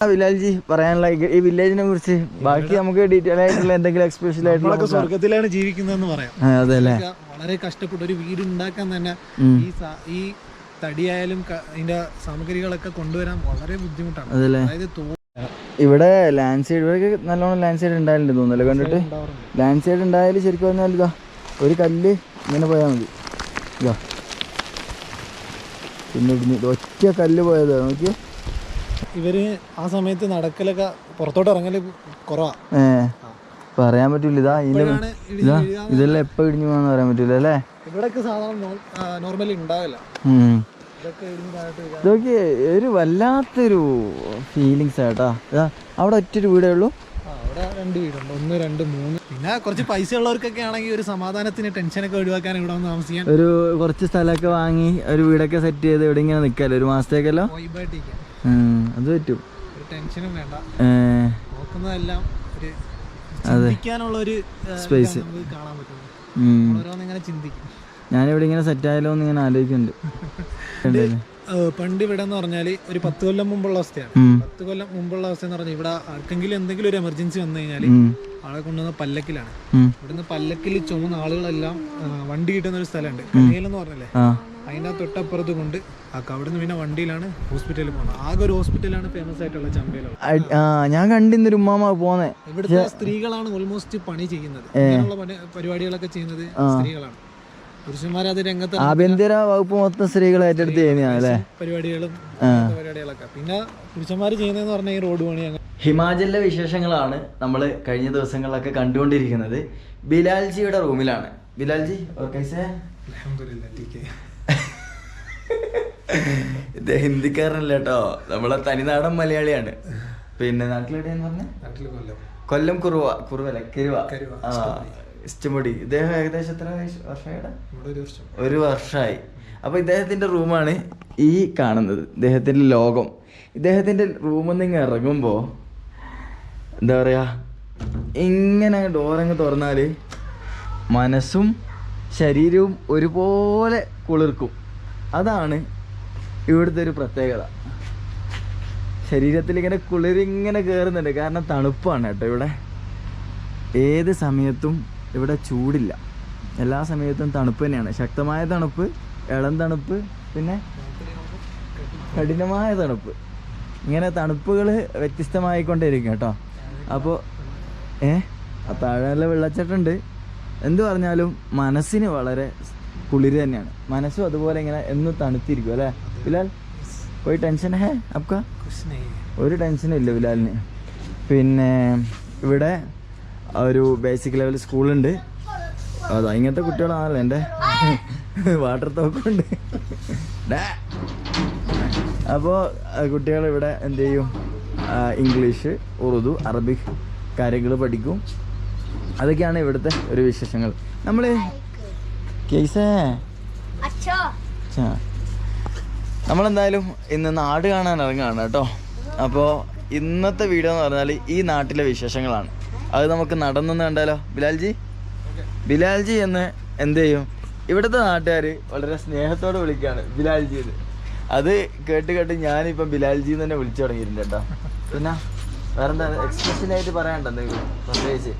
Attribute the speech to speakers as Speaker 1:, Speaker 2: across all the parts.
Speaker 1: വിലാൽജി പറയാനുള്ള ഈ- വില്ലേജിനെ കുറിച്ച് ബാക്കി നമുക്ക് ഡീറ്റെയിൽ ആയിട്ടുള്ള എന്തെങ്കിലും എക്സ്പെഷ്യൽ ആയിട്ടുള്ള
Speaker 2: സ്വർഗത്തിലാണ് ജീവിക്കുന്നതെന്ന് പറയാം.
Speaker 1: അതെ അല്ലേ?
Speaker 2: വളരെ കഷ്ടപ്പെട്ട് ഒരു വീട് ഉണ്ടാക്കാൻ തന്നെ ഈ ഈ തടിയായാലും ഇതിന്റെ അതിന്റെ സാമഗ്രികളൊക്കെ കൊണ്ടുവരാൻ വളരെ ബുദ്ധിമുട്ടാണ്. അതായത്
Speaker 1: ഇവിടെ ലാൻഡ് സൈഡ് ഇവിടെ നല്ലോണം ലാൻഡ് സൈഡ് ഉണ്ടായാലും തോന്നുന്നില്ല കണ്ടിട്ട്? ലാൻഡ് സൈഡ് ഉണ്ടായാലും ശരിക്കും പറഞ്ഞാൽ ഇതാ ഒരു കല്ല് ഇങ്ങനെ പോയാൽ മതി. ഇതാ. പിന്നെ ഒറ്റ കല്ല് പോയതാ നോക്കിയേ.
Speaker 2: ഇവർ ആ സമയത്ത് നടക്കലൊക്കെ പുറത്തോട്ട് ഇറങ്ങൽ കുറവാ.
Speaker 1: പറയാൻ പറ്റൂല. ഇതാ ഇതെല്ലാം എപ്പോ ഇടിഞ്ഞു പോകാന്ന് പറയാൻ പറ്റൂല അല്ലേ?
Speaker 2: ഇവിടൊക്കെ സാധാരണ നോർമലി ഉണ്ടാവില്ല ഇതൊക്കെ
Speaker 1: ഒരു വല്ലാത്തൊരു ഫീലിങ്സ് ആട്ടാ അവിടെ ഒറ്റൊരു വീടേ ഉള്ളൂ?
Speaker 2: അവിടെ രണ്ട് വീടുണ്ട്. ഒന്ന് രണ്ട് മൂന്ന്. പിന്നെ കുറച്ച് പൈസ ഉള്ളവർക്കൊക്കെ ആണെങ്കിൽ ഒരു സമാധാനത്തിന് ടെൻഷനൊക്കെ ഒഴിവാക്കാൻ ഇവിടെ വന്ന് താമസിക്കാൻ.
Speaker 1: ഒരു കുറച്ച് സ്ഥലമൊക്കെ വാങ്ങി ഒരു വീടൊക്കെ സെറ്റ് ചെയ്ത് ഇവിടെ ഇങ്ങനെ നിൽക്കാല്ലോ ഒരു മാസത്തേക്കല്ലോ? അത് പറ്റും.
Speaker 2: ടെൻഷനും വേണ്ട. നോക്കുന്നതെല്ലാം ഒരു ചിന്തിക്കാനുള്ള ഒരു സ്പേസ് കാണാൻ പറ്റും ചിന്തിക്കും.
Speaker 1: ഞാനിവിടെ ഇങ്ങനെ സെറ്റ് ആയാലോ എന്ന് ഇങ്ങനെ ആലോചിക്കുന്നുണ്ട്?
Speaker 2: പണ്ട് ഇവിടെ എന്ന് പറഞ്ഞാൽ ഒരു പത്ത് കൊല്ലം മുമ്പുള്ള അവസ്ഥയാണ്. പത്ത് കൊല്ലം മുമ്പുള്ള അവസ്ഥ എന്ന് പറഞ്ഞാൽ ഇവിടെ ആർക്കെങ്കിലും എന്തെങ്കിലും ഒരു എമർജൻസി വന്നു കഴിഞ്ഞാൽ. ആളെ കൊണ്ടുവന്ന പല്ലക്കിലാണ്. ഇവിടുന്ന് പല്ലക്കിൽ ചുമന്ന ആളുകളെല്ലാം വണ്ടി കിട്ടുന്ന ഒരു സ്ഥലമുണ്ട്. കനിയലെന്ന് പറഞ്ഞല്ലേ?
Speaker 1: ആ.
Speaker 2: അതിന്റെ തൊട്ടപ്പുറത്ത് കൊണ്ട് ആക്കാം അവിടുന്ന് പിന്നെ വണ്ടിയിലാണ് ഹോസ്പിറ്റലിൽ പോകുന്നത് ആകെ ഒരു ഹോസ്പിറ്റലാണ് ഫേമസ് ആയിട്ടുള്ള ചമ്പയിലുള്ള
Speaker 1: ഞാൻ കണ്ടിന്നൊരു ഉമ്മാമ പോന്നെ.
Speaker 2: ഇവിടുത്തെ സ്ത്രീകളാണ് ഓൾമോസ്റ്റ് പണി ചെയ്യുന്നത്. പരിപാടികളൊക്കെ ചെയ്യുന്നത് സ്ത്രീകളാണ്. അത്
Speaker 1: ആഭ്യന്തര വകുപ്പ് മൊത്തം സ്ത്രീകൾ ഏറ്റെടുത്ത് ചെയ്യുന്നതാണ്
Speaker 2: പരിപാടികളും പരിപാടികളൊക്കെ. പിന്നെ പുരുഷന്മാർ ചെയ്യുന്നതെന്ന് ഈ റോഡ് പണി
Speaker 1: ഹിമാചലിലെ വിശേഷങ്ങളാണ് നമ്മൾ കഴിഞ്ഞ ദിവസങ്ങളിലൊക്കെ കണ്ടുകൊണ്ടിരിക്കുന്നത്. ബിലാൽജിയുടെ റൂമിലാണ്. ബിലാൽജി
Speaker 2: ഓക്കെ
Speaker 1: ഇത് ഹിന്ദിക്കാരനല്ല കേട്ടോ? നമ്മളെ തനിനാടൻ മലയാളിയാണ്. പിന്നെ നാട്ടിലെവിടെയെന്ന് പറഞ്ഞ?
Speaker 2: കൊല്ലം.
Speaker 1: കൊല്ലം കുറുവ കുറുവല്ല കരുവ.
Speaker 2: ഇഷ്ടമുടി
Speaker 1: ആ ഇഷ്ടംപൊടി. ഇദ്ദേഹം ഏകദേശം എത്ര വർഷമായിടാ?
Speaker 2: ഒരു വർഷം.
Speaker 1: ഒരു വർഷമായി. അപ്പൊ ഇദ്ദേഹത്തിന്റെ റൂമാണ് ഈ കാണുന്നത്. ഇദ്ദേഹത്തിന്റെ ലോകം. ഇദ്ദേഹത്തിന്റെ റൂമിൽ നിന്ന് ഇറങ്ങുമ്പോ എന്താ പറയാ ഇങ്ങനെ ഡോറങ്ങ് തുറന്നാൽ മനസ്സും ശരീരവും ഒരുപോലെ കുളിർക്കും. അതാണ് ഇവിടുത്തെ ഒരു പ്രത്യേകത. ശരീരത്തിൽ ഇങ്ങനെ കുളിരിങ്ങനെ കയറുന്നുണ്ട് കാരണം തണുപ്പാണ് കേട്ടോ ഇവിടെ. ഏത് സമയത്തും ഇവിടെ ചൂടില്ല. എല്ലാ സമയത്തും തണുപ്പ് തന്നെയാണ്. ശക്തമായ തണുപ്പ് ഇളം തണുപ്പ് പിന്നെ കഠിനമായ തണുപ്പ്. ഇങ്ങനെ തണുപ്പുകൾ വ്യത്യസ്തമായിക്കൊണ്ടേയിരിക്കും കേട്ടോ. അപ്പോൾ ഏ? താഴെ നല്ല എന്ത് പറഞ്ഞാലും മനസ്സിന് വളരെ കുളിര് തന്നെയാണ്. മനസ്സും അതുപോലെ ഇങ്ങനെ എന്നും തണുത്തിരിക്കും അല്ലേ? ബിലാൽ ഒരു ടെൻഷൻ ഹേ
Speaker 2: അപ്പ
Speaker 1: ഒരു ടെൻഷനും ഇല്ല ബിലാലിന്. പിന്നെ ഇവിടെ ഒരു ബേസിക് ലെവൽ സ്കൂളുണ്ട്. അതാ ഇങ്ങനത്തെ കുട്ടികളാണല്ലോ എന്റെ. വാട്ടർ തോക്കുണ്ട് അപ്പോൾ കുട്ടികൾ ഇവിടെ എന്ത് ചെയ്യും? ഇംഗ്ലീഷ് ഉറുദു അറബിക് കാര്യങ്ങൾ പഠിക്കും. അതൊക്കെയാണ് ഇവിടുത്തെ ഒരു വിശേഷങ്ങൾ. നമ്മൾ കേസേ? അച്ഛാ. നമ്മളെന്തായാലും ഇന്ന് നാട് കാണാൻ ഇറങ്ങുകയാണ് കേട്ടോ. അപ്പോൾ ഇന്നത്തെ വീഡിയോ എന്ന് പറഞ്ഞാൽ ഈ നാട്ടിലെ വിശേഷങ്ങളാണ്. അത് നമുക്ക് നടന്നെന്ന് കണ്ടാലോ? ബിലാൽജി? ബിലാൽജി എന്ന് എന്ത് ചെയ്യും? ഇവിടുത്തെ നാട്ടുകാർ വളരെ സ്നേഹത്തോടെ വിളിക്കുകയാണ് ബിലാൽജി എന്ന്. അത് കേട്ട് കേട്ട് ഞാനിപ്പം ബിലാൽജി എന്ന് തന്നെ വിളിച്ചു തുടങ്ങിയിട്ടുണ്ട് കേട്ടോ. പിന്നെ വേറെന്താ എക്സ്പ്രഷനായിട്ട് പറയാനുണ്ടോ എന്തെങ്കിലും? പ്രത്യേകിച്ച്?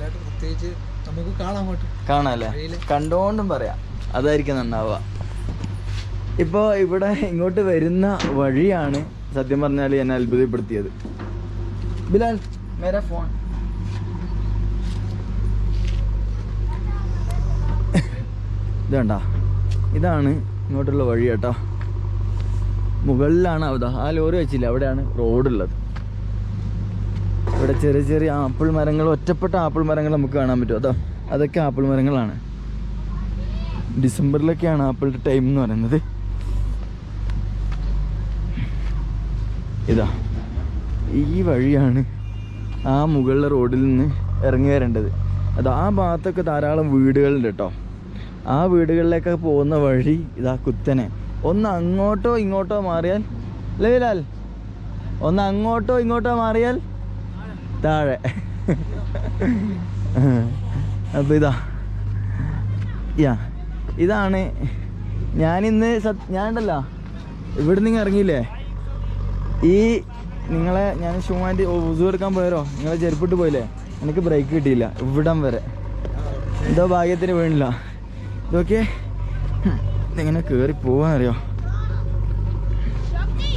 Speaker 2: പ്രത്യേകിച്ച് നമുക്ക് കാണാം കാണാം
Speaker 1: കാണാല്ലേ കണ്ടോണ്ടും പറയാം. അതായിരിക്കും നന്നാവുക. ഇപ്പോൾ ഇവിടെ ഇങ്ങോട്ട് വരുന്ന വഴിയാണ് സത്യം പറഞ്ഞാൽ എന്നെ അത്ഭുതപ്പെടുത്തിയത്. ബിലാൽ മേരെ ഫോൺ. ഇത് കണ്ട? ഇതാണ് ഇങ്ങോട്ടുള്ള വഴി കേട്ടോ. മുകളിലാണ് അവിടെ ആ ലോറി വെച്ചില്ല അവിടെയാണ് റോഡുള്ളത്. ഇവിടെ ചെറിയ ചെറിയ ആപ്പിൾ മരങ്ങൾ ഒറ്റപ്പെട്ട ആപ്പിൾ മരങ്ങൾ നമുക്ക് കാണാൻ പറ്റും. അതോ അതൊക്കെ ആപ്പിൾ മരങ്ങളാണ്. ഡിസംബറിലൊക്കെയാണ് ആപ്പിളിന്റെ ടൈം എന്ന് പറയുന്നത്. ഇതാ ഈ വഴിയാണ് ആ മുകളിലെ റോഡിൽ നിന്ന് ഇറങ്ങി വരേണ്ടത്. അത് ആ ഭാഗത്തൊക്കെ ധാരാളം വീടുകളുണ്ട് കേട്ടോ. ആ വീടുകളിലേക്കൊക്കെ പോകുന്ന വഴി ഇതാ കുത്തനെ. ഒന്ന് അങ്ങോട്ടോ ഇങ്ങോട്ടോ മാറിയാൽ ലേലാൽ ഒന്ന് അങ്ങോട്ടോ ഇങ്ങോട്ടോ മാറിയാൽ താഴെ. അപ്പോൾ ഇതാ യാ ഇതാണ്. ഞാനിന്ന് സത് ഞാനുണ്ടല്ലോ. ഇവിടെ നിന്ന് ഇറങ്ങിയില്ലേ? ഈ നിങ്ങളെ ഞാൻ ഷൂമാന്റെ ഊസ് എടുക്കാൻ പോയരോ നിങ്ങളെ ചെരുപ്പിട്ട് പോയില്ലേ? എനിക്ക് ബ്രേക്ക് കിട്ടിയില്ല ഇവിടം വരെ. എന്തോ ഭാഗ്യത്തിന് വീണില്ല. ഇതൊക്കെ ഇങ്ങനെ ഇതെങ്ങനെ കയറി പോവാന്നറിയോ?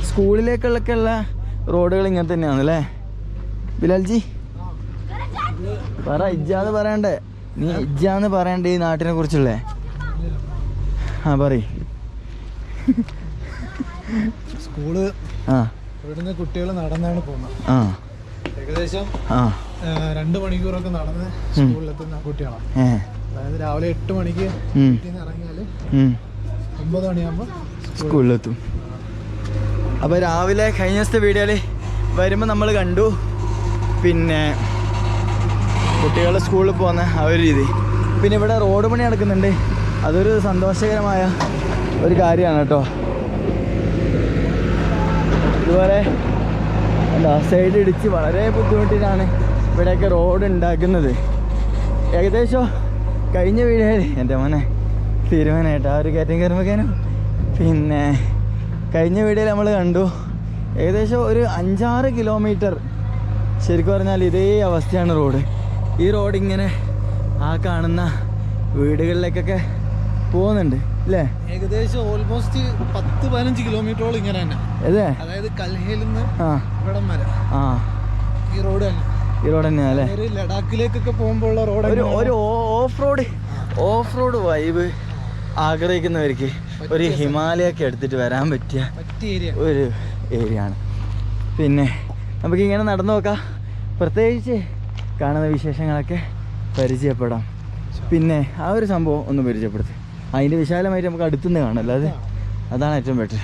Speaker 1: സ്കൂളിലേക്കുള്ള റോഡുകൾ ഇങ്ങനെ തന്നെയാണ് അല്ലേ? ബിലാൽജി? പറ ഇജ്ജാന്ന് പറയണ്ടേ? നീ ഇജ്ജാന്ന് പറയണ്ടേ ഈ നാട്ടിനെ കുറിച്ചുള്ളേ? ആ പറ
Speaker 2: സ്കൂൾ
Speaker 1: ആ.
Speaker 2: ഇവിടുന്ന് കുട്ടികൾ നടന്നാണ് പോകുന്നത്.
Speaker 1: ആ.
Speaker 2: ഏകദേശം
Speaker 1: ആ.
Speaker 2: രണ്ട് മണിക്കൂറൊക്കെ നടന്ന് സ്കൂളിലെത്തുന്ന കുട്ടികളാണ് അതായത് രാവിലെ എട്ട് മണിക്ക്
Speaker 1: കുട്ടീന്ന്
Speaker 2: വീട്ടിൽ ഇറങ്ങിയാൽ. ഒമ്പത് മണിയാകുമ്പോൾ
Speaker 1: സ്കൂളിലെത്തും. അപ്പോൾ രാവിലെ കഴിഞ്ഞ ദിവസത്തെ വീഡിയോയിൽ വരുമ്പോൾ നമ്മൾ കണ്ടു. പിന്നെ കുട്ടികൾ സ്കൂളിൽ പോകുന്ന ആ ഒരു രീതി. പിന്നെ ഇവിടെ റോഡ് പണി നടക്കുന്നുണ്ട്. അതൊരു സന്തോഷകരമായ ഒരു കാര്യമാണ് കേട്ടോ. ഇതുപോലെ എന്താ സൈഡ് ഇടിച്ച് വളരെ ബുദ്ധിമുട്ടിലാണ് ഇവിടെയൊക്കെ റോഡ് ഉണ്ടാക്കുന്നത്. ഏകദേശം കഴിഞ്ഞ വീഡിയോയിൽ എന്റെ മോനെ തീരുമാനമായിട്ട് ആ ഒരു കയറ്റം കയറുമ്പോഴേനും പിന്നെ കഴിഞ്ഞ വീഡിയോയിൽ നമ്മൾ കണ്ടു ഏകദേശം ഒരു അഞ്ചാറ് കിലോമീറ്റർ ശരിക്കും പറഞ്ഞാൽ ഇതേ അവസ്ഥയാണ് റോഡ് ഈ റോഡ് ഇങ്ങനെ ആ കാണുന്ന വീടുകളിലേക്കൊക്കെ പോകുന്നുണ്ട് അല്ലേ
Speaker 2: ഏകദേശം ഓൾമോസ്റ്റ് പത്ത് പതിനഞ്ച് കിലോമീറ്ററോളം ഇങ്ങനെ തന്നെ.
Speaker 1: അതെ?
Speaker 2: അതായത് കൽഹയിൽ നിന്ന്
Speaker 1: ആ.
Speaker 2: ഇവിടം വരെ.
Speaker 1: ആ.
Speaker 2: ഈ റോഡ് തന്നെ.
Speaker 1: ഈ റോഡ് അല്ലേ?
Speaker 2: ഒരു ലഡാക്കിലേക്കൊക്കെ പോകുമ്പോൾ റോഡ്
Speaker 1: ഒരു ഒരു off road off road vibe ആഗ്രഹിക്കുന്നവർക്ക് ഒരു ഹിമാലയൊക്കെ എടുത്തിട്ട് വരാൻ പറ്റിയ
Speaker 2: പറ്റിയ
Speaker 1: ഒരു ഏരിയ ആണ്. പിന്നെ നമുക്ക് ഇങ്ങനെ നടന്നു നോക്കാം. പ്രത്യേകിച്ച് കാണുന്ന വിശേഷങ്ങളൊക്കെ പരിചയപ്പെടാം. പിന്നെ ആ ഒരു സംഭവം ഒന്ന് പരിചയപ്പെടുത്തി. അതിന്റെ വിശാലമായിട്ട് നമുക്ക് അടുത്തുനിന്ന് കാണാം അല്ലാതെ അതാണ് ഏറ്റവും ബെറ്റർ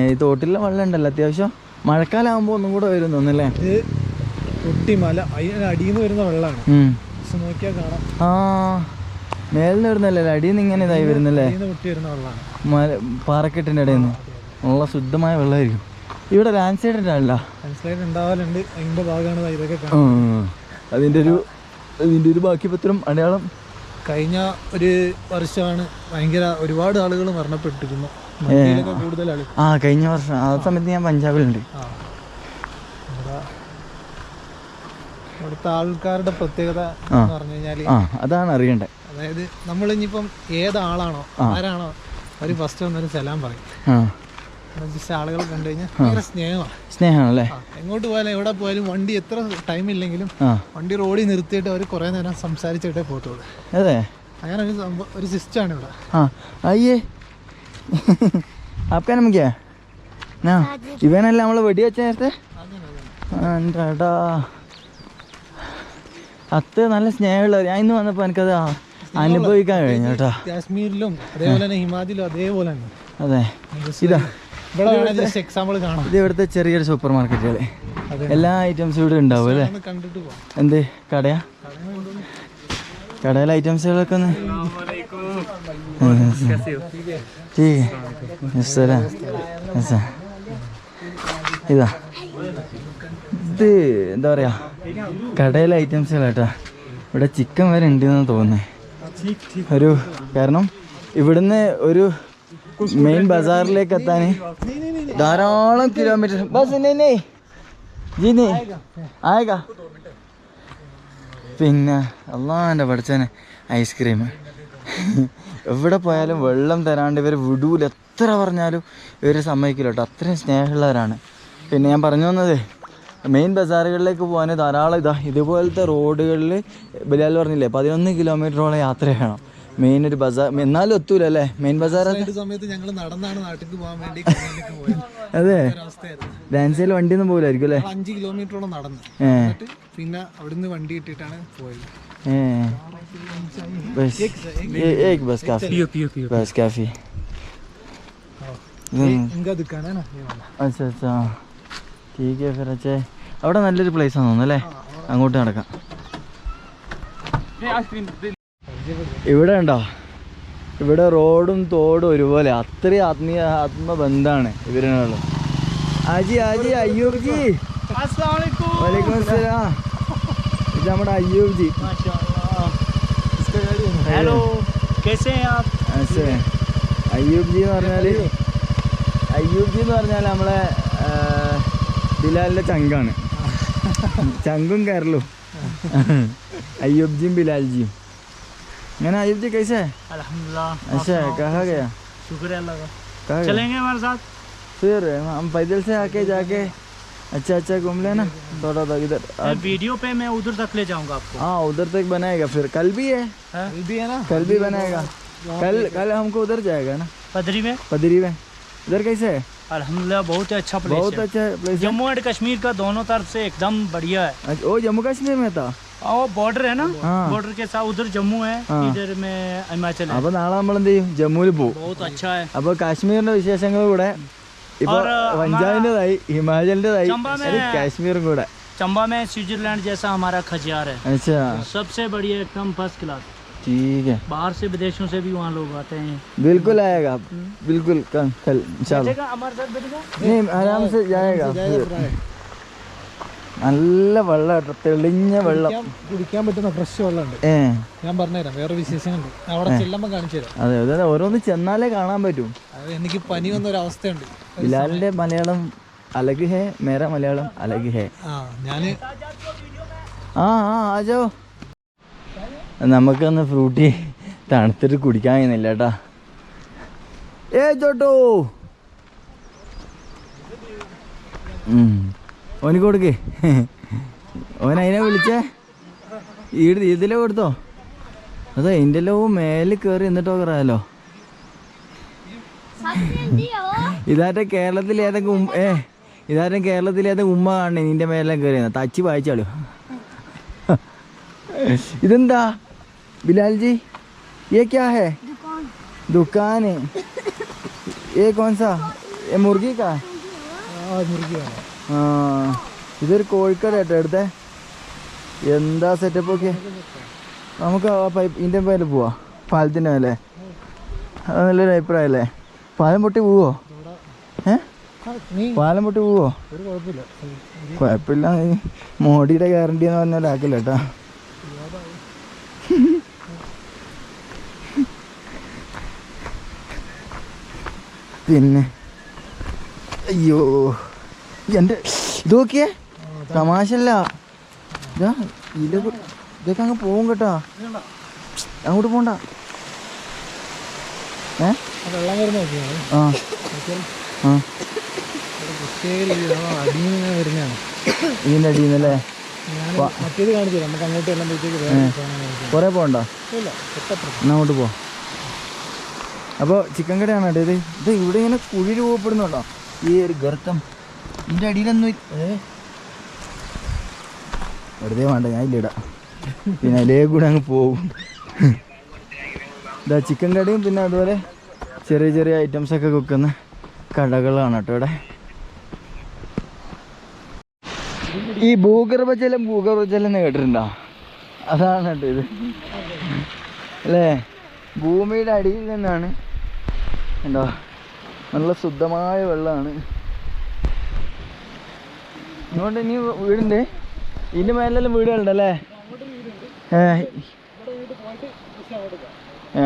Speaker 1: ഈ തോട്ടിലെ വെള്ളം ഉണ്ടല്ലോ അത്യാവശ്യം. മഴക്കാലമാകുമ്പോൾ ഒന്നും കൂടെ വരും തോന്നല്ലേ
Speaker 2: ഇത് പൊട്ടിമല അതിന് അടിയിൽ നിന്ന് വരുന്ന വെള്ളമാണ് നോക്കിയാൽ കാണാം.
Speaker 1: ആ മേലിന്ന് വരുന്നല്ലേ? അടിയിൽ നിന്ന് ഇങ്ങനെ ഇതായി വരുന്നല്ലേ?
Speaker 2: വരുന്ന
Speaker 1: മല പാറക്കെട്ടിന്റെ ഇടയിൽ നിന്ന് നല്ല ശുദ്ധമായ വെള്ളമായിരിക്കും. ഇവിടെ ലാൻഡ് സ്ലൈഡ് ഉണ്ടാവില്ല
Speaker 2: അതിന്റെ ഭാഗമാണ് ദാ ഇതൊക്കെ കാണുന്നത്.
Speaker 1: അതിന്റെ ഒരു അതിന്റെ ഒരു ബാക്കി പത്രം അടയാളം.
Speaker 2: കഴിഞ്ഞ ഒരു വർഷമാണ് ഭയങ്കര ഒരുപാട് ആളുകൾ മരണപ്പെട്ടിരുന്നു.
Speaker 1: ആ കഴിഞ്ഞ വർഷം ആ സമയത്ത് ഞാൻ പഞ്ചാബിലുണ്ട്.
Speaker 2: അവിടുത്തെ ആൾക്കാരുടെ പ്രത്യേകത
Speaker 1: അതാണ് അറിയണ്ടേ
Speaker 2: അതായത് നമ്മൾ ഇനിയിപ്പം ഏതാളാണോ ആരാണോ അവർ ഫസ്റ്റ് വന്നൊരു സലാം പറയും. ആളുകൾ കണ്ടു കഴിഞ്ഞാൽ സ്നേഹമാണ്
Speaker 1: സ്നേഹമാണല്ലേ?
Speaker 2: എങ്ങോട്ട് പോയാലും എവിടെ പോയാലും വണ്ടി എത്ര ടൈം ഇല്ലെങ്കിലും വണ്ടി റോഡിൽ നിർത്തിയിട്ട് അവർ കുറെ നേരം സംസാരിച്ചിട്ടേ പോകത്തുള്ളൂ.
Speaker 1: അതെ.
Speaker 2: അങ്ങനെ ഒരു സിസ്റ്റാണ് ഇവിടെ.
Speaker 1: അയ്യേ आपका नाम क्या है ना ഇവനല്ല നമ്മൾ വെടി വെച്ച നേരത്തെ എന്താടാ അത്ര നല്ല സ്നേഹമുള്ള ഞാൻ ഇന്ന് വന്നപ്പോൾ എനിക്കത് ആ- അനുഭവിക്കാൻ കഴിഞ്ഞു കേട്ടോ
Speaker 2: കാശ്മീരിലും അതേപോലെ തന്നെ ഹിമാചലും അതേപോലെ തന്നെ
Speaker 1: അതെ
Speaker 2: Just
Speaker 1: ഇതാ
Speaker 2: ഇവിടെ വേണേൽ ജസ്റ്റ് എക്സാമ്പിൾ കാണാം
Speaker 1: ഇത് ഇവിടുത്തെ ചെറിയൊരു സൂപ്പർ മാർക്കറ്റുകൾ
Speaker 2: അതെ
Speaker 1: എല്ലാ ഐറ്റംസും ഇവിടെ ഉണ്ടാവും അല്ലേ
Speaker 2: ഒന്ന് കണ്ടിട്ട് പോവാം
Speaker 1: എന്ത് കടയാ കടയിലെ ഐറ്റംസുകളൊക്കെ ഒന്ന് ഈ ഇതാ. ഇത് എന്താ പറയാ? കടയിലെ ഐറ്റംസ് കേട്ടോ ഇവിടെ ചിക്കൻ വരെ ഉണ്ട് ഉണ്ടെന്നാണ് തോന്നുന്നത് ഒരു കാരണം ഇവിടുന്ന് ഒരു മെയിൻ ബസാറിലേക്ക് എത്താൻ ധാരാളം കിലോമീറ്റർ ബസ് ജീനി ആയക. പിന്നെ അള്ളാന്റെ പഠിച്ചനെ ഐസ്ക്രീം. എവിടെ പോയാലും വെള്ളം തരാണ്ട് ഇവർ വിടൂല. എത്ര പറഞ്ഞാലും ഇവർ സമ്മതിക്കില്ല കേട്ടോ. അത്രയും സ്നേഹമുള്ളവരാണ്. പിന്നെ ഞാൻ പറഞ്ഞു വന്നത് മെയിൻ ബസാറുകളിലേക്ക് പോകാൻ ധാരാളം ഇതാ ഇതുപോലത്തെ റോഡുകളിൽ ബിലാൽ പറഞ്ഞില്ലേ പതിനൊന്ന് കിലോമീറ്ററോളം യാത്ര ചെയ്യണം. മെയിൻ ഒരു ബസാർ എന്നാലും എത്തൂല അല്ലേ മെയിൻ
Speaker 2: ബസാർ സമയത്ത് ഞങ്ങൾ നടന്നാണ് നാട്ടിലേക്ക് പോകാൻ വേണ്ടി
Speaker 1: അതെ. ഡാൻസിൽ വണ്ടിയൊന്നും പോകില്ലായിരിക്കും അല്ലേ?
Speaker 2: അഞ്ച് കിലോമീറ്ററോളം നടന്നു. പിന്നെ അവിടുന്ന് വണ്ടി ഇട്ടിട്ടാണ് പോയത്.
Speaker 1: बस ये एक बस काफी बस काफी
Speaker 2: ഇങ്ക ദുക്കാനാണ്
Speaker 1: अच्छा अच्छा ठीक है फिर अच्छा അവിടെ നല്ലൊരു പ്ലേസ് ആണെന്ന് തോന്നുന്നു അല്ലേ അങ്ങോട്ട് നടക്കാം ഇവിടെ ഉണ്ടോ ഇവിടെ റോഡും തോടും ഒരുപോലെ അത്രയും ആത്മീയ ആത്മബന്ധമാണ് ഇവരിനുള്ള ആജി ആജി അയ്യൂബ് ജി വലൈക്കും അസ്സലാം ഇത് നമ്മുടെ അയ്യൂബ് ജി
Speaker 2: हेलो कैसे हैं आप
Speaker 1: അച്ഛേ അയ്യൂബ് ജി എന്ന് പറഞ്ഞാൽ അയ്യൂബ് ജി എന്ന് പറഞ്ഞാൽ നമ്മളെ ആ, ബിലാലിന്റെ ചങ്കാണ് ചങ്കും കയറലും അയ്യൂബ്ജിയും ബിലാൽജിയും അങ്ങനെ अयूब जी कैसे है
Speaker 3: अल्हम्दुलिल्लाह
Speaker 1: अच्छा कहा गया
Speaker 3: शुक्र है अल्लाह का
Speaker 1: कहा गया
Speaker 3: चलेंगे हमारे साथ
Speaker 1: फिर हम पैदल से आके जाके अच्छा अच्छा घूम लेना थोड़ा सा इधर
Speaker 3: मैं वीडियो पे मैं उधर तक ले जाऊंगा आपको
Speaker 1: हाँ उधर तक बनाएगा फिर कल भी है
Speaker 3: हैं?
Speaker 2: कल भी है ना
Speaker 1: कल भी बनाएगा कल कल हमको उधर जाएगा ना
Speaker 3: पदरी में
Speaker 1: पदरी में उधर कैसे है
Speaker 3: अल्हम्दुलिल्लाह बहुत ही अच्छा प्लेस
Speaker 1: बहुत
Speaker 3: है
Speaker 1: अच्छा प्लेस है
Speaker 3: जम्मू एंड कश्मीर का दोनों तरफ से एकदम बढ़िया है
Speaker 1: अच्छा, वो जम्मू कश्मीर में था
Speaker 3: और वो बॉर्डर है ना
Speaker 1: हाँ।
Speaker 3: बॉर्डर के साथ उधर जम्मू है
Speaker 1: हाँ।
Speaker 3: इधर में हिमाचल है
Speaker 1: അപ്പൊ നാളെ നമ്മൾ എന്ത് ചെയ്യും ജമ്മുവിൽ പോകും
Speaker 3: बहुत अच्छा है
Speaker 1: അപ്പൊ കാശ്മീരിന്റെ വിശേഷങ്ങൾ കൂടെ ഇപ്പൊ
Speaker 3: और, अ,
Speaker 1: പഞ്ചാബിന്റേതായി ഹിമാചലിന്റേതായി
Speaker 3: चंबा में-
Speaker 1: ഇനി കാശ്മീറും കൂടെ
Speaker 3: चंबा में स्विट्जरलैंड जैसा हमारा खजियार है
Speaker 1: अच्छा
Speaker 3: सबसे बढ़िया एकदम फर्स्ट क्लास
Speaker 1: ठीक है
Speaker 3: बाहर से विदेशों से भी वहाँ लोग आते हैं
Speaker 1: बिल्कुल आएगा बिल्कुल कल कल इंशाल्लाह
Speaker 3: बैठेगा हमारे साथ बैठेगा
Speaker 1: नहीं आराम से जाएगा നല്ല വെള്ളം തെളിഞ്ഞ വെള്ളം.
Speaker 2: കുടിക്കാൻ- പറ്റുന്ന ഫ്രഷ് വെള്ളമുണ്ട്. ഞാൻ പറഞ്ഞുതരാം. വേറെ വിശേഷങ്ങളുണ്ട്. അവിടെ ചെല്ലുമ്പോൾ കാണിച്ചു തരാം.
Speaker 1: അതെ അതെ ഓരോന്ന് ചെന്നാലേ കാണാൻ പറ്റും.
Speaker 2: എനിക്ക് പനി വന്ന ഒരു അവസ്ഥയുണ്ട്.
Speaker 1: ബിലാലിന്റെ മലയാളം അലഗ് ഹേ മേര മലയാളം അലഗ് ഹേ.
Speaker 2: ആ ഞാൻ
Speaker 1: ആ ആ ആജോ. നമുക്കൊന്ന് ഫ്രൂട്ടി തണുത്തിട്ട് കുടിക്കാൻ കഴിയുന്നില്ല കേട്ടാ. ഏ ചോട്ടോ. ഓന് കൊടുക്ക് ഓൻ അതിനെ വിളിച്ചേ ഈട് ഇതിലെ കൊടുത്തോ അതെ ഇതിൻ്റെ എല്ലോ മേലിൽ കയറി എന്നിട്ടോ കയറാലോ ഇതാറ്റ കേരളത്തിൽ ഏതൊക്കെ ഉം ഏ ഇതാറ്റം കേരളത്തിൽ ഏതൊക്കെ ഉമ്മ കാണണേ നിന്റെ മേലെ കയറി തച്ച് വായിച്ചാളൂ ഇതെന്താ बिलाल जी ये क्या है दुकान है ये कौन सा ये मुर्गी का है?
Speaker 2: ആ മുറുകിയാണ്
Speaker 1: ആ ഇതൊരു കോഴിക്കട കേട്ടോ എടുത്തേ. എന്താ സെറ്റപ്പ് ഒക്കെ? നമുക്ക് ആ പൈപ്പ് ഇന്ത്യൻ പൈപ്പിൽ പോവാ പാലത്തിന്റെ മേലെ. അത് നല്ലൊരു അഭിപ്രായം അല്ലേ? പാലം പൊട്ടി പോവോ? ഏ? പാലം പൊട്ടി പോവോ?
Speaker 2: കുഴപ്പമില്ല.
Speaker 1: മോഡിയുടെ ഗ്യാരണ്ടി എന്ന് പറഞ്ഞാൽ ആക്കില്ല കേട്ടോ. പിന്നെ അയ്യോ. എന്റെ ഇത് നോക്കിയേ. തമാശല്ല ഇതൊക്കെ അങ്ങ് പോവും കേട്ടോ. അങ്ങോട്ട് പോണ്ട. ഏ?
Speaker 2: ആ.
Speaker 1: ആ.
Speaker 2: ഇതിന്റെ അടിയിൽ അങ്ങോട്ട് ചെല്ലുമ്പോഴത്തേക്ക്
Speaker 1: കുറേ അങ്ങോട്ട് പോ. അപ്പോൾ ചിക്കൻ കടയാണ് ഇത് ഇവിടെ ഇങ്ങനെ കുഴി രൂപപ്പെടുന്നുണ്ടോ? ഈ ഒരു ഗർത്തം. ഇതിന്റെ അടിയിലൊന്നും വെറുതെ വേണ്ട ഞാൻ ഇല്ലിടാം പിന്നെ അതിലേ കൂടെ അങ്ങ് പോകും. ഇതാ ചിക്കൻ കടയും പിന്നെ അതുപോലെ ചെറിയ ചെറിയ ഐറ്റംസ് ഒക്കെ കൊക്കുന്ന കടകളാണ് കേട്ടോ ഇവിടെ. ഈ ഭൂഗർഭജലം ഭൂഗർഭജലം എന്ന് കേട്ടിട്ടുണ്ടോ? അതാണ് കേട്ടോ ഇത്. അല്ലേ? ഭൂമിയുടെ അടിയിൽ നിന്നാണ് എന്താ നല്ല ശുദ്ധമായ വെള്ളമാണ്. ഇങ്ങോട്ട് ഇനി വീടുണ്ട്. ഇതിന്റെ മേലെല്ലാം വീടുകളുണ്ടല്ലേ? ഏ.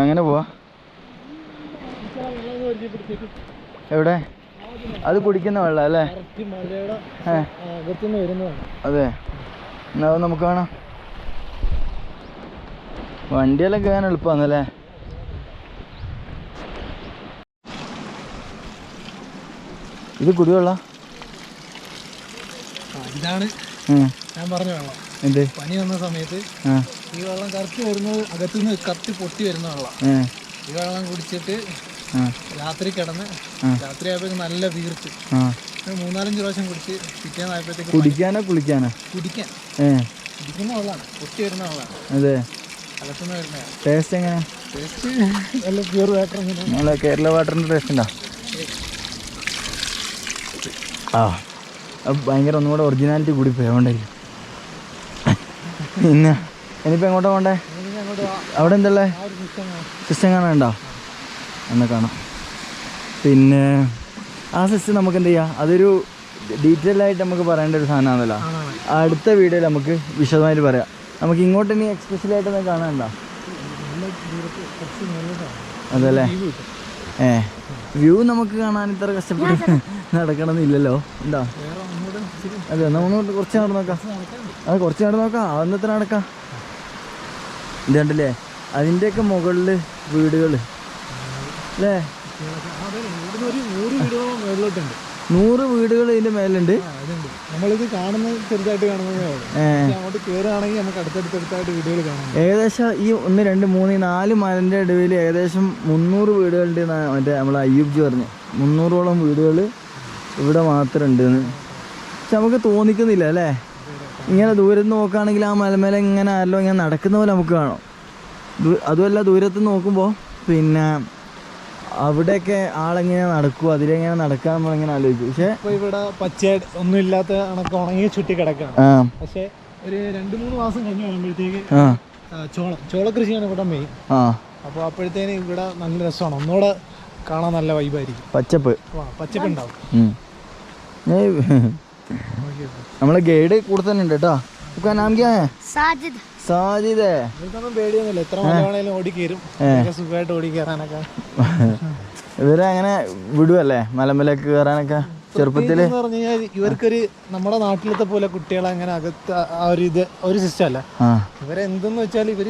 Speaker 1: അങ്ങനെ പോവാ. എവിടെ? അത് കുടിക്കുന്ന വെള്ളം അല്ലേ? അതെ. എന്നാ നമുക്ക് കാണാം. വണ്ടിയെല്ലാം കയറാൻ എളുപ്പമാണല്ലേ ഇത് കുടിവെള്ള?
Speaker 2: ഇതാണ്. ഞാൻ പറഞ്ഞ വെള്ളം.
Speaker 1: എന്ത്?
Speaker 2: പനി വന്ന സമയത്ത് ഈ വെള്ളം കറക്റ്റ് വരുന്നത് അകത്തുനിന്ന് കത്തി പൊട്ടി വരുന്ന വെള്ളം. ഈ വെള്ളം കുടിച്ചിട്ട് രാത്രി കിടന്ന്. രാത്രി ആയപ്പോ നല്ല വീർത്ത് ഒരു മൂന്നാലഞ്ച് പ്രാവശ്യം കുടിച്ച് പിറ്റേന്നായപ്പോഴത്തേക്ക്
Speaker 1: കുടിക്കാനോ കുളിക്കാനോ?
Speaker 2: കുടിക്കാൻ കുടിക്കുന്ന വെള്ളമാണ്. പൊട്ടി വരുന്ന വെള്ളമാണ്.
Speaker 1: അതെ.
Speaker 2: അകത്തുനിന്ന്
Speaker 1: ടേസ്റ്റ് എങ്ങനെ
Speaker 2: ടേസ്റ്റ് നല്ല പ്യൂർ വാട്ടർ ഇങ്ങനെ
Speaker 1: നമ്മളെ കേരള വാട്ടറിന്റെ ടേസ്റ്റ് ഉണ്ടോ? ആ. ഭയങ്കര ഒന്നും കൂടെ ഒറിജിനാലിറ്റി കൂടി പോയി അതുകൊണ്ടായിരിക്കും. പിന്നെ ഇനിയിപ്പോൾ എങ്ങോട്ടാ
Speaker 2: ആ
Speaker 1: അവിടെ എന്തല്ലേ
Speaker 2: സിസ്റ്റം
Speaker 1: കാണാനുണ്ടോ എന്നെ കാണാം. പിന്നെ ആ സിസ്റ്റം നമുക്ക് എന്ത് ചെയ്യാം? അതൊരു ഡീറ്റെയിൽ ആയിട്ട് നമുക്ക് പറയേണ്ട ഒരു സാധനമാണല്ലോ. അടുത്ത വീഡിയോയിൽ നമുക്ക് വിശദമായിട്ട് പറയാം. നമുക്ക് ഇങ്ങോട്ട് ഇനി എക്സ്പെഷ്യലായിട്ടൊന്നും കാണാനുണ്ടോ? അതല്ലേ? ഏ വ്യൂ നമുക്ക് കാണാൻ ഇത്ര കഷ്ടപ്പെട്ട് നടക്കണമെന്നില്ലല്ലോ.
Speaker 2: ഇച്ചിരി
Speaker 1: അതെ ഒന്ന് കുറച്ച് നടന്ന് നോക്കാം. അത് കുറച്ച് നടന്ന് നോക്കാം. അന്നത്തെ നടക്കാം. ഇത് കണ്ടില്ലേ? അതിന്റെയൊക്കെ മുകളിൽ വീടുകൾ അല്ലേ?
Speaker 2: നൂറ്
Speaker 1: വീടുകൾ ഇതിന്റെ മേലുണ്ട്
Speaker 2: നമ്മളിത് കാണുന്നത് ചെറുതായിട്ട് അങ്ങോട്ട് കയറുകയാണെങ്കിൽ നമുക്ക് അടുത്തടുത്തടുത്തായിട്ട് വീടുകൾ കാണാം
Speaker 1: ഏകദേശം ഈ ഒന്ന് രണ്ട് മൂന്ന് നാല് മലന്റെ ഇടവിൽ ഏകദേശം മുന്നൂറ് വീടുകളുണ്ട് മറ്റേ നമ്മൾ അയ്യൂബ്ജി പറഞ്ഞു. മുന്നൂറോളം വീടുകൾ ഇവിടെ മാത്രം ഉണ്ട് പക്ഷെ നമുക്ക് തോന്നിക്കുന്നില്ല അല്ലേ? ഇങ്ങനെ ദൂരത്ത് നോക്കുകയാണെങ്കിൽ ആ മലമേലെ ഇങ്ങനെ ആരല്ലോ ഇങ്ങനെ നടക്കുന്ന പോലെ നമുക്ക് കാണാം. അതുമല്ല ദൂരത്ത് നോക്കുമ്പോൾ പിന്നെ അവിടെയൊക്കെ ആളെങ്ങനെ നടക്കും അതിലെങ്ങനെ നടക്കാൻ നമ്മളിങ്ങനെ ആലോചിക്കും. പക്ഷേ
Speaker 2: ഇപ്പൊ ഇവിടെ പച്ച ഒന്നും ഇല്ലാത്ത കണക്ക് ഉണങ്ങി ചുറ്റി കിടക്കാണ് പക്ഷേ ഒരു രണ്ട് മൂന്ന് മാസം കഴിഞ്ഞു വരുമ്പോഴത്തേക്ക് ചോള കൃഷിയാണ് ചോളകൃഷിയാണ് ഇവിടെ മെയിൻ.
Speaker 1: ആ.
Speaker 2: അപ്പോൾ അപ്പോഴത്തേന് ഇവിടെ നല്ല രസമാണ്. ഒന്നുകൂടെ കാണാൻ നല്ല വൈബായിരിക്കും
Speaker 1: പച്ചപ്പ്.
Speaker 2: പച്ചപ്പ് പച്ചപ്പുണ്ടാവും
Speaker 1: ഉം. ഏയ്. നമ്മളെ ഗൈഡ് കൂടെ തന്നെ ഉണ്ട് കേട്ടോ. നാം സാജിദ്.
Speaker 2: പേടിയൊന്നുമില്ല. എത്ര ഓടി ഓടി
Speaker 1: ഇവരെ അങ്ങനെ വിടുവല്ലേ? മലമ്പലേക്ക് കയറാനൊക്കെ
Speaker 2: ചെറുപ്പത്തിൽ ഇവർക്കൊരു നമ്മുടെ നാട്ടിലത്തെ പോലെ കുട്ടികളെ അങ്ങനെ അകത്ത് ഒരു ഇത് ഒരു സിസ്റ്റം അല്ല. ഇവരെന്തെന്ന് വെച്ചാൽ ഇവർ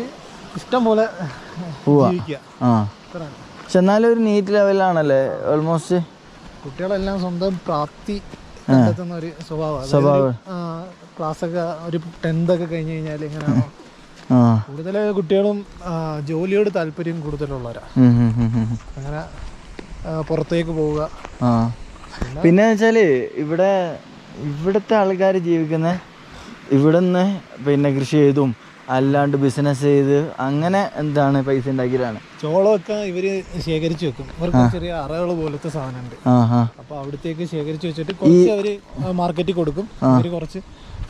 Speaker 2: ഇഷ്ടം പോലെ
Speaker 1: പക്ഷെ എന്നാലും ഒരു നീറ്റ് ലെവലാണല്ലേ ഓൾമോസ്റ്റ്
Speaker 2: കുട്ടികളെല്ലാം സ്വന്തം പ്രാപ്തി ഒരു
Speaker 1: സ്വഭാവം.
Speaker 2: ക്ലാസ് ഒക്കെ ഒരു ടെൻത്ത് ഒക്കെ കഴിഞ്ഞ് കഴിഞ്ഞാൽ
Speaker 1: ഇങ്ങനെ
Speaker 2: കൂടുതൽ കുട്ടികളും ജോലിയോട് താല്പര്യം
Speaker 1: ഉം.
Speaker 2: അങ്ങനെ പുറത്തേക്ക് പോവുക.
Speaker 1: പിന്നെ വെച്ചാൽ ഇവിടെ ഇവിടത്തെ ആൾക്കാർ ജീവിക്കുന്ന ഇവിടുന്ന് പിന്നെ കൃഷി ചെയ്തും അല്ലാണ്ട് ബിസിനസ് ചെയ്ത് അങ്ങനെ എന്താണ് പൈസ ഉണ്ടാക്കിയതാണ്.
Speaker 2: ചോളമൊക്കെ ഇവർ ശേഖരിച്ചു വെക്കും. ഇവർക്ക് ചെറിയ അറകൾ പോലത്തെ സാധനമുണ്ട്. അപ്പൊ അവിടത്തേക്ക് ശേഖരിച്ചു വെച്ചിട്ട് കുറച്ച് അവർ മാർക്കറ്റിൽ കൊടുക്കും. അവർ കുറച്ച്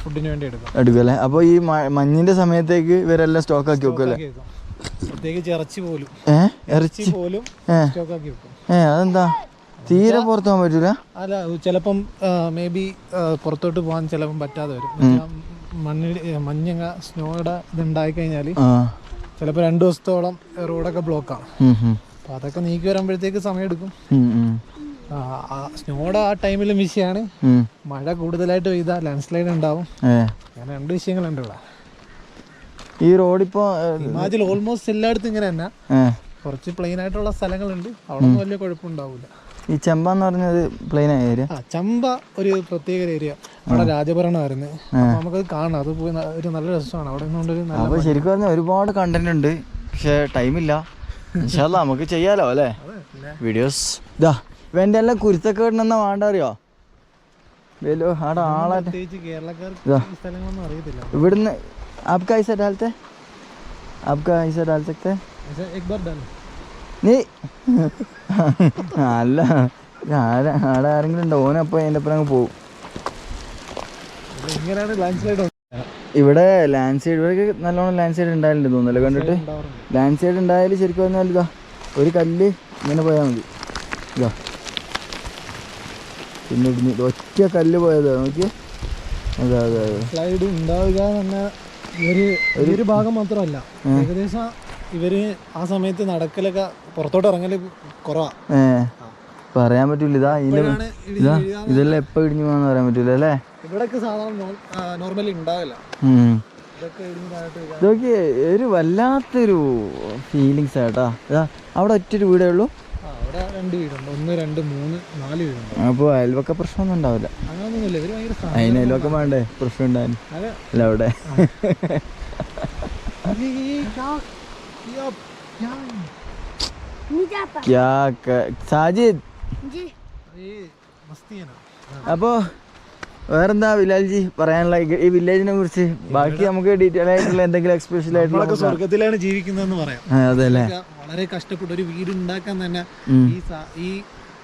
Speaker 2: ഫുഡിന് വേണ്ടി എടുക്കും.
Speaker 1: എടുക്കുമല്ലേ അപ്പോൾ ഈ മഞ്ഞിന്റെ സമയത്തേക്ക് ഇവരെല്ലാം സ്റ്റോക്ക് ആക്കി
Speaker 2: വെക്കും. പ്രത്യേകിച്ച് ഇറച്ചി പോലും. ഇറച്ചി
Speaker 1: ഇറച്ചി?
Speaker 2: പോലും സ്റ്റോക്ക് ആക്കി വെക്കും.
Speaker 1: ഏ അതെന്താ? തീരെ പുറത്തു പോകാൻ പറ്റൂല?
Speaker 2: അല്ല ചിലപ്പം മേ ബി പുറത്തോട്ട് പോകാൻ ചിലപ്പം പറ്റാതെ വരും. മണ്ണിൽ മഞ്ഞങ്ങ സ്നോയുടെ ഇതുണ്ടായി കഴിഞ്ഞാൽ
Speaker 1: ആ.
Speaker 2: ചിലപ്പോൾ രണ്ട് ദിവസത്തോളം റോഡൊക്കെ ബ്ലോക്കാണ്.
Speaker 1: ഉം.
Speaker 2: അതൊക്കെ നീക്കി വരുമ്പോഴത്തേക്ക് സമയം എടുക്കും
Speaker 1: ഉം, ഉം.
Speaker 2: സ്നോയുടെ ആ ടൈമിൽ വിഷയമാണ്. മഴ കൂടുതലായിട്ട് പെയ്താൽ ലാൻഡ് സ്ലൈഡ് ഉണ്ടാവും അങ്ങനെ രണ്ട് വിഷയങ്ങളുണ്ട് ഇവിടെ.
Speaker 1: ഈ റോഡ് ഇപ്പോ
Speaker 2: ഹിമാചൽ ഓൾമോസ്റ്റ് എല്ലായിടത്തും ഇങ്ങനെ തന്നെ. കുറച്ച് പ്ലെയിൻ ആയിട്ടുള്ള സ്ഥലങ്ങളുണ്ട്. അവിടെ ഒന്നും വലിയ കുഴപ്പമുണ്ടാവില്ല
Speaker 1: ഈ ചെമ്പ എന്ന് പറഞ്ഞത് പ്ലെയിൻ ആയ ഏരിയ
Speaker 2: ആ ചമ്പ ഒരു പ്രത്യേക ഏരിയ അവിടെ രാജഭരണമായിരുന്നു. അപ്പൊ നമുക്കത് കാണാം അത് പോയി ന- ഒരു നല്ല രസമാണ്. അവിടെ നിന്നുകൊണ്ടൊരു നല്ല
Speaker 1: ശരിക്കും പറഞ്ഞാൽ ഒരുപാട് കണ്ടന്റ് ഉണ്ട്. പക്ഷെ ടൈമില്ല ഇൻഷാല്ല നമുക്ക് ചെയ്യാലോ അല്ലേ? വീഡിയോസ് ഇതാ വേണ്ട എല്ലാം കുരുത്തക്കേടിനെന്നാ വേണ്ട അറിയോ വേലോ ആടെ ആളെ
Speaker 2: പ്രത്യേകിച്ച് കേരളക്കാർക്ക്
Speaker 1: ഇതാ.
Speaker 2: ഈ സ്ഥലങ്ങളൊന്നും അറിയത്തില്ല.
Speaker 1: ഇവിടുന്ന് ആപ്കാ ഐസ ഡാലത്തെ ആപ്കാ ഐസ ഡാൽ സക്തെ
Speaker 2: പക്ഷേ എക് ബാർ ഡാൽ
Speaker 1: നീ? അല്ല ആടെ ആടെ ആരെങ്കിലും ഉണ്ടോ? ഓനപ്പോ അതിന്റെ ഒപ്പം അങ്ങ് പോകും
Speaker 2: ഇങ്ങനെയാണ് ലാൻഡ് സ്ലൈഡ്
Speaker 1: ഇവിടെ ലാൻഡ് സൈഡ് ഇവിടെ നല്ലോണം ലാൻഡ് സൈഡ് ഉണ്ടായിട്ടുണ്ട് തോന്നുന്നല്ലോ കണ്ടിട്ട്? ലാൻഡ് സൈഡ് ഉണ്ടായാലും ശരിക്കും പറഞ്ഞാൽ ഇതാ ഒരു കല്ല് ഇങ്ങനെ പോയാൽ മതി. ഇതാ. പിന്നെ ഇടിഞ്ഞ് ഒറ്റ കല്ല് പോയതാ നോക്കിയേ. അതെ അതെ അതെ.
Speaker 2: സ്ലൈഡ് ഉണ്ടാവുക ഒരു ഒരു ഭാഗം മാത്രമല്ല. ഏകദേശം ഇവർ ആ സമയത്ത് നടക്കലൊക്കെ പുറത്തോട്ട് ഇറങ്ങൽ കുറവാ
Speaker 1: പറയാൻ പറ്റൂല. ഇതാ ഇതിന്റെ ഇതാ ഇതെല്ലാം എപ്പോ ഇടിഞ്ഞു പോകാന്ന് പറയാൻ പറ്റൂല അല്ലേ?
Speaker 2: ഇവിടൊക്കെ സാധാരണ നോർമലി ഉണ്ടാവില്ല. ഇതൊക്കെ
Speaker 1: ഒരു വല്ലാത്തൊരു ഫീലിങ്സ് ആട്ടാ ഇതാ അവിടെ ഒറ്റൊരു വീടേ ഉള്ളൂ?
Speaker 2: അവിടെ രണ്ട് വീടുണ്ട്. ഒന്ന് രണ്ട് മൂന്ന് നാല് വീടുണ്ട്.
Speaker 1: അപ്പോൾ അയൽവക്ക പ്രശ്നമൊന്നും ഉണ്ടാവില്ല.
Speaker 2: ഇവർ ഭയങ്കര
Speaker 1: അതിന് അയൽവക്കം വേണ്ടേ? പ്രശ്നം
Speaker 2: ഉണ്ടായിരുന്നു
Speaker 1: അല്ല അവിടെ.
Speaker 2: क्या
Speaker 1: സാജിദ് അപ്പോ വേറെന്താ ബിലാൽജി പറയാനുള്ള ഈ വില്ലേജിനെ കുറിച്ച് ബാക്കി നമുക്ക് ഡീറ്റെയിൽ ആയിട്ടുള്ള എന്തെങ്കിലും സ്പെഷ്യൽ ആയിട്ടുള്ള
Speaker 2: സ്വർഗത്തിലാണ് ജീവിക്കുന്നതെന്ന് പറയാം.
Speaker 1: അതെ അല്ലേ?
Speaker 2: വളരെ കഷ്ടപ്പെട്ട് ഒരു വീട് ഉണ്ടാക്കാൻ തന്നെ ഈ ഈ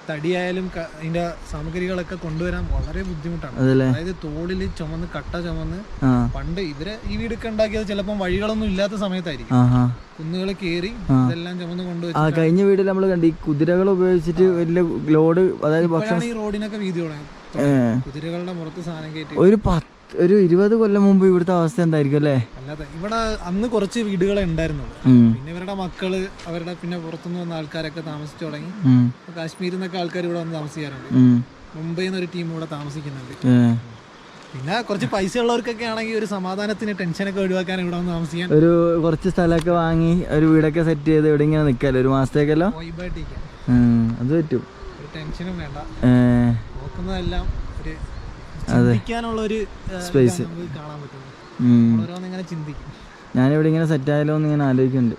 Speaker 2: തടിയായാലും അതിന്റെ സാമഗ്രികളൊക്കെ കൊണ്ടുവരാൻ വളരെ ബുദ്ധിമുട്ടാണ്. അതായത് തോളിൽ ചുമന്ന് കട്ട ചുമന്ന് പണ്ട് ഇവരെ ഈ വീടൊക്കെ ഉണ്ടാക്കിയത് ചിലപ്പോൾ വഴികളൊന്നും ഇല്ലാത്ത സമയത്തായിരിക്കും. കുന്നുകൾ കയറി ഇതെല്ലാം ചുമന്ന്
Speaker 1: ആ കഴിഞ്ഞ വീട്ടിൽ നമ്മൾ കണ്ടു ഈ കുതിരകൾ ഉപയോഗിച്ചിട്ട് വലിയ ലോഡ് അതായത് ഭക്ഷണം
Speaker 2: ഈ റോഡിനൊക്കെ വീതി കുതിരകളുടെ പുറത്ത് സാധനം കയറ്റി
Speaker 1: ഒരു പത്ത് ഒരു ഇരുപത് കൊല്ലം മുമ്പ് ഇവിടുത്തെ അവസ്ഥ എന്തായിരിക്കും അല്ലേ?
Speaker 2: അല്ലാതെ ഇവിടെ അന്ന് കുറച്ച് വീടുകളെ ഉണ്ടായിരുന്നുള്ളൂ. പിന്നെ ഇവരുടെ മക്കൾ അവരുടെ പിന്നെ പുറത്തുനിന്ന് വന്ന ആൾക്കാരൊക്കെ താമസിച്ചു തുടങ്ങി. കാശ്മീരിൽ നിന്നൊക്കെ ആൾക്കാർ ഇവിടെ വന്ന് താമസിക്കാറുണ്ട്. മുംബൈയിൽ നിന്ന് ഒരു ടീം ഇവിടെ താമസിക്കുന്നുണ്ട്. പിന്നെ കുറച്ച് പൈസ ഉള്ളവർക്കൊക്കെ ആണെങ്കിൽ ഒരു സമാധാനത്തിന് ടെൻഷനൊക്കെ ഒഴിവാക്കാൻ ഇവിടെ വന്ന് താമസിക്കാൻ.
Speaker 1: ഒരു കുറച്ച് സ്ഥലമൊക്കെ വാങ്ങി ഒരു വീടൊക്കെ സെറ്റ് ചെയ്ത് ഇവിടെ ഇങ്ങനെ നിൽക്കാല്ലോ ഒരു മാസത്തേക്കല്ലോ? അത് പറ്റും.
Speaker 2: ടെൻഷനും വേണ്ട. നോക്കുന്നതെല്ലാം ഒരു ചിന്തിക്കാനുള്ള ഒരു സ്പേസ് കാണാൻ. ഓരോന്ന് ഇങ്ങനെ ചിന്തിക്കും.
Speaker 1: ഞാനിവിടെ ഇങ്ങനെ സെറ്റ് ആയാലോ എന്ന് ഇങ്ങനെ ആലോചിക്കുന്നുണ്ട്.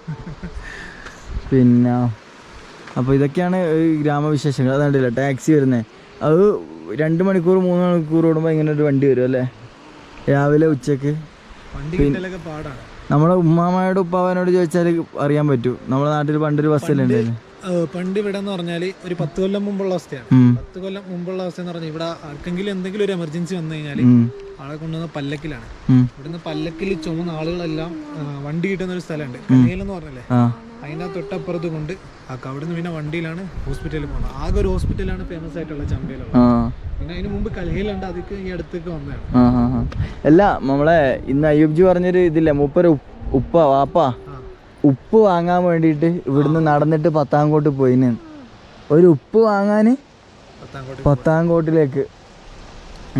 Speaker 1: പിന്നെ അപ്പോൾ ഇതൊക്കെയാണ് ഗ്രാമവിശേഷങ്ങൾ. അതുകൊണ്ടല്ലോ ടാക്സി വരുന്നേ. അത് രണ്ട് മണിക്കൂർ മൂന്ന് മണിക്കൂർ ഓടുമ്പോൾ ഇങ്ങനെ ഒരു വണ്ടി വരും അല്ലേ? രാവിലെ
Speaker 2: ഉച്ചയ്ക്ക്.
Speaker 1: നമ്മളെ ഉമ്മാമ്മയുടെ ഉപ്പാവനോട് ചോദിച്ചാൽ അറിയാൻ പറ്റും. നമ്മുടെ നാട്ടിൽ പണ്ടൊരു ബസ്സിലുണ്ടായിരുന്നു
Speaker 2: പണ്ട് ഇവിടെ എന്ന് പറഞ്ഞാൽ ഒരു പത്ത് കൊല്ലം മുമ്പുള്ള അവസ്ഥയാണ്. പത്ത് കൊല്ലം മുമ്പുള്ള അവസ്ഥ എന്ന് പറഞ്ഞാൽ ഇവിടെ ആർക്കെങ്കിലും എന്തെങ്കിലും ഒരു എമർജൻസി വന്നു കഴിഞ്ഞാൽ. ആളെ കൊണ്ടുവന്ന പല്ലക്കിലാണ്. ഇവിടുന്ന് പല്ലക്കിൽ ചുമന്ന ആളുകളെല്ലാം വണ്ടി കിട്ടുന്ന ഒരു സ്ഥലമുണ്ട്. കനയിലെന്ന് പറഞ്ഞല്ലേ? അതിന്റെ തൊട്ടപ്പുറത്ത് കൊണ്ട് ആക്കാം അവിടുന്ന് പിന്നെ വണ്ടിയിലാണ് ഹോസ്പിറ്റലിൽ പോകുന്നത് ആകെ ഒരു ഹോസ്പിറ്റലാണ് ഫേമസ് ആയിട്ടുള്ള
Speaker 1: ചമ്പയിലുള്ള
Speaker 2: പിന്നെ അതിന് മുമ്പ് കലഹയിലുണ്ട് അതൊക്കെ ഈ അടുത്തേക്ക് വന്നതാണ്.
Speaker 1: അല്ല നമ്മളെ ഇന്ന് അയ്യൂബ്ജി പറഞ്ഞൊരു ഇതില്ലേ മൂപ്പര് ഉപ്പ വാപ്പ ഉപ്പ് വാങ്ങാൻ വേണ്ടിയിട്ട് ഇവിടുന്ന് നടന്നിട്ട് പത്താംകോട്ട് പോയിന്. ഒരു ഉപ്പ് വാങ്ങാൻ
Speaker 2: പത്താംകോട്ട്
Speaker 1: പത്താംകോട്ടിലേക്ക്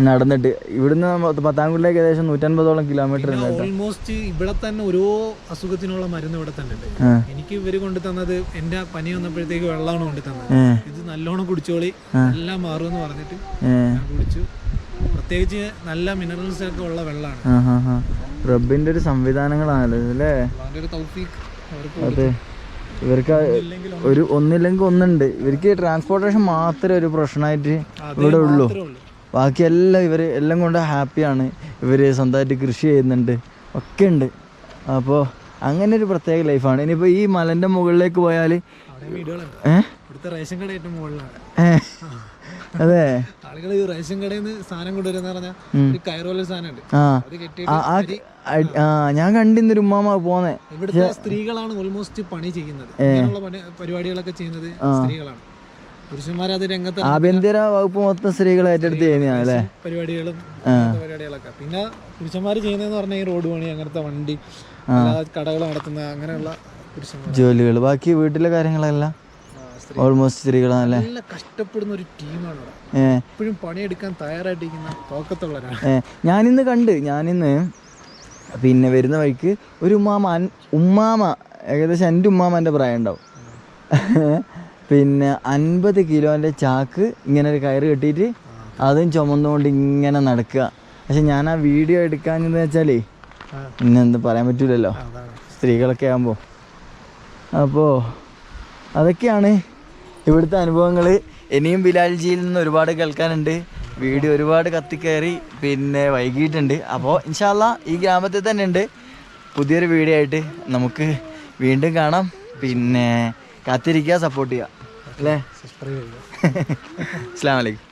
Speaker 1: നടന്നിട്ട്. ഇവിടുന്ന് പത്താംകുടിലേക്ക് ഏകദേശം നൂറ്റൻപതോളം കിലോമീറ്റർ
Speaker 2: ഓൾമോസ്റ്റ് ഇവിടെ തന്നെ ഓരോ അസുഖത്തിനുള്ള മരുന്ന് ഇവിടെ തന്നെ ഉണ്ട്. എനിക്ക് ഇവർ കൊണ്ടു തന്നത് എന്റെ പനി വന്നപ്പോഴത്തേക്ക് വെള്ളമാണ് കൊണ്ടു തന്നത്. ഇത് നല്ലോണം കുടിച്ചോളി. എല്ലാം മാറും
Speaker 1: എന്ന്
Speaker 2: പറഞ്ഞിട്ട് കുടിച്ചു. പ്രത്യേകിച്ച് നല്ല മിനറൽസ് ഒക്കെ ഉള്ള വെള്ളമാണ്
Speaker 1: റബ്ബിന്റെ ഒരു സംവിധാനങ്ങളാണല്ലോ അല്ലേ? അതെ. ഇവർക്ക് ഒരു ഒന്നില്ലെങ്കിൽ ഒന്നുണ്ട്. ഇവർക്ക് ട്രാൻസ്പോർട്ടേഷൻ മാത്രമേ ഒരു പ്രശ്നമായിട്ട് ഇവിടെ ഉള്ളൂ. ബാക്കിയെല്ലാം ഇവർ എല്ലാം കൊണ്ട് ഹാപ്പിയാണ് ഇവർ സ്വന്തമായിട്ട് കൃഷി ചെയ്യുന്നുണ്ട്. ഒക്കെ ഉണ്ട്. അപ്പോൾ അങ്ങനെ ഒരു പ്രത്യേക ലൈഫാണ് ഇനിയിപ്പോൾ ഈ മലന്റെ മുകളിലേക്ക് പോയാൽ അതെ.
Speaker 2: ആളുകൾ ഈ റേഷൻ കടയിൽ നിന്ന് സാധനം കൊണ്ടുവരുന്ന പറഞ്ഞാൽ ഒരു കയറുപോലെ സാധനം ഉണ്ട്
Speaker 1: ആ ഞാൻ കണ്ടിന്ന് ഉമ്മാമ പോന്നെ.
Speaker 2: ഇവിടുത്തെ സ്ത്രീകളാണ് ഓൾമോസ്റ്റ് പണി ചെയ്യുന്നത്. പരിപാടികളൊക്കെ ചെയ്യുന്നത് സ്ത്രീകളാണ്.
Speaker 1: ആഭ്യന്തര വകുപ്പ് മൊത്തം സ്ത്രീകൾ ഏറ്റെടുത്ത് ചെയ്യുന്നതാണ് അല്ലേ?
Speaker 2: പരിപാടികളും പരിപാടികളൊക്കെ. പിന്നെ പുരുഷന്മാർ ചെയ്യുന്നതെന്ന് പറഞ്ഞാൽ ഈ റോഡ് പണി അങ്ങനത്തെ വണ്ടി കടകൾ നടത്തുന്ന അങ്ങനെയുള്ള
Speaker 1: ജോലികൾ ബാക്കി വീട്ടിലെ കാര്യങ്ങളെല്ലാം ഓൾമോസ്റ്റ് സ്ത്രീകളാണല്ലേ?
Speaker 2: കഷ്ടപ്പെടുന്ന ഒരു ടീമാണ് എപ്പോഴും പണിയെടുക്കാൻ തയ്യാറായിട്ടിരിക്കുന്ന തോക്കത്തുള്ളവരാണ്.
Speaker 1: ഞാനിന്ന് കണ്ട് ഞാനിന്ന് പിന്നെ വരുന്ന വഴിക്ക് ഒരു ഉമ്മാമ ഉമ്മാമ ഏകദേശം എന്റെ ഉമ്മാമന്റെ പ്രായം ഉണ്ടാവും. പിന്നെ അൻപത് കിലോന്റെ ചാക്ക് ഇങ്ങനെ ഒരു കയറ് കെട്ടിയിട്ട് അതും ചുമന്നുകൊണ്ട് ഇങ്ങനെ നടക്കുക. പക്ഷെ ഞാൻ ആ വീഡിയോ എടുക്കാഞ്ഞെന്ന് വെച്ചാലേ. ഇന്നെന്ത് പറയാൻ പറ്റൂലല്ലോ.
Speaker 2: അതാണ്
Speaker 1: സ്ത്രീകളൊക്കെ ആകുമ്പോൾ അപ്പോൾ അതൊക്കെയാണ് ഇവിടുത്തെ അനുഭവങ്ങൾ ഇനിയും ബിലാൽജിയിൽ നിന്ന് ഒരുപാട് കേൾക്കാനുണ്ട്. വീഡിയോ ഒരുപാട് കത്തിക്കയറി പിന്നെ വൈകിട്ടുണ്ട് അപ്പോൾ ഇൻഷാല്ല ഈ ഗ്രാമത്തിൽ തന്നെ ഉണ്ട്. പുതിയൊരു വീഡിയോ ആയിട്ട് നമുക്ക് വീണ്ടും കാണാം. പിന്നെ കാത്തിരിക്കുക സപ്പോർട്ട് ചെയ്യുക. അല്ലേ? അസ്സാം വലൈക്കും